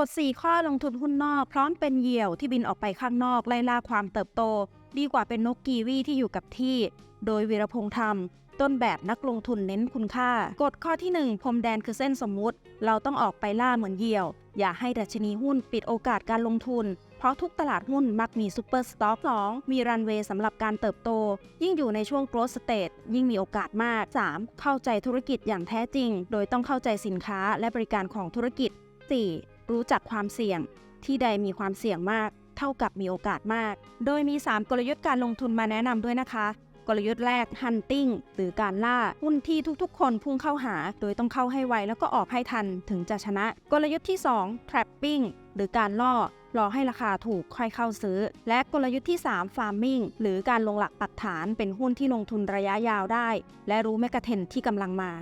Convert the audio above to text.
กฎ 4 ข้อลงทุนหุ้นนอก พร้อมเป็นเหยี่ยวที่บินออกไปข้างนอกไล่ล่าความเติบโต ดีกว่าเป็นนกกีวีที่อยู่กับที่ โดยวีรพงษ์ธรรม ต้นแบบนักลงทุนเน้นคุณค่ากฎข้อที่ 1พรมแดนคือเส้นสมมุติ เราต้องออกไปล่าเหมือนเหยี่ยว อย่าให้ดัชนีหุ้นปิดโอกาสการลงทุน เพราะทุกตลาดหุ้นมักมีซูเปอร์สต็อก2มีรันเวย์สำหรับการเติบโต ยิ่งอยู่ในช่วง growth stage ยิ่งมีโอกาสมาก 3. เข้าใจธุรกิจอย่างแท้จริง โดยต้องเข้าใจสินค้าและบริการของธุรกิจ 4. รู้จักความเสี่ยง ที่ใดมีความเสี่ยงมาก เท่ากับมีโอกาสมาก โดยมี 3 กลยุทธ์การลงทุนมาแนะนำด้วยนะคะ กลยุทธ์แรก hunting หรือการล่า หุ้นที่ทุกๆ คนพุ่งเข้าหา โดยต้องเข้าให้ไวแล้วก็ออกให้ทันถึงจะชนะ กลยุทธ์ที่ 2 trapping หรือการล่อรอให้ราคาถูกค่อยเข้าซื้อ และกลยุทธ์ที่ 3 farming หรือการลงหลักปักฐานเป็นหุ้นที่ลงทุนระยะยาวได้ และรู้แมกะเทนที่กำลังมา